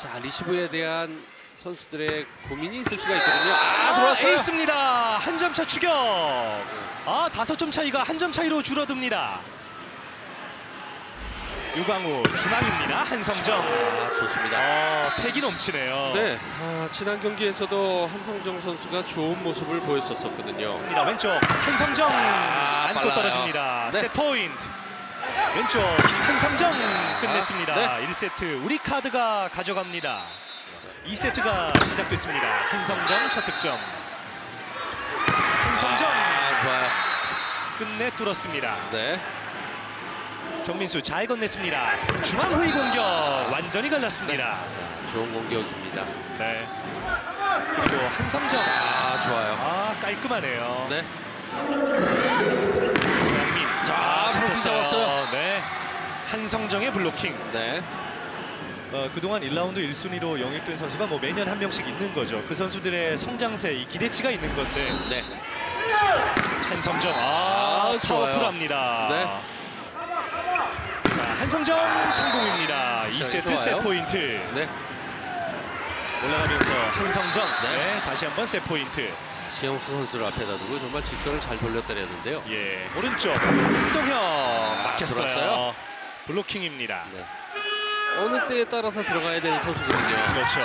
자 리시브에 대한 선수들의 고민이 있을 수가 있거든요. 아 들어왔어요. 에이스입니다. 한 점 차 추격. 아 다섯 점 차이가 한 점 차이로 줄어듭니다. 유광우 중앙입니다. 한성정. 아 좋습니다. 어, 패기 넘치네요. 네, 아, 지난 경기에서도 한성정 선수가 좋은 모습을 보였었거든요. 왼쪽 한성정 아, 안고 빨라요. 떨어집니다. 네. 세 포인트. 왼쪽 한성정 끝냈습니다. 네. 1세트 우리 카드가 가져갑니다. 2세트가 시작됐습니다. 한성정 첫 득점. 한성정 아 좋아요. 끝내 뚫었습니다. 네, 정민수 잘 건넸습니다. 중앙 후위 공격 완전히 갈랐습니다. 좋은 공격입니다. 네. 그리고 한성정 아 좋아요. 아 깔끔하네요. 네, 김한민 자, 블로킹 잡았어요. 네. 한성정의 블로킹. 네, 어, 그동안 1라운드 1순위로 영입된 선수가 뭐 매년 한 명씩 있는 거죠. 그 선수들의 성장세, 이 기대치가 있는 건데 네. 한성정 아, 아, 좋아요. 파워풀합니다. 네. 자, 한성정 성공입니다. 2세트 좋아요. 세 포인트 네. 올라가면서 한성정 네. 네, 다시 한번 세 포인트. 시영수 선수를 앞에다 두고 정말 직선을 잘 돌렸다랬는데요. 예, 오른쪽 운동형 막혔어요. 들어왔어요. 블로킹입니다. 네. 어느 때에 따라서 들어가야 되는 선수거든요. 그렇죠.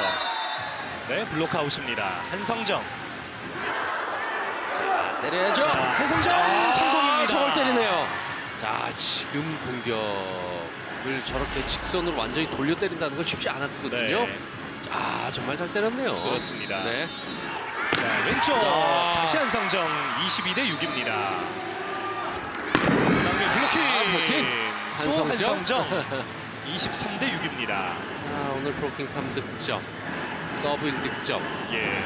네, 블록아웃입니다. 한성정. 때려야죠. 자, 한성정 아, 성공입니다. 저걸 때리네요. 자, 지금 공격을 저렇게 직선으로 완전히 돌려 때린다는 건 쉽지 않았거든요. 네, 아, 정말 잘 때렸네요. 그렇습니다. 네. 자, 왼쪽 자. 다시 한성정 22대 6입니다. 남민 블로킹. 아, 블로킹. 또 한성정. 한성정 23대 6입니다. 자, 오늘 프로킹 3득점, 서브 1득점. 예.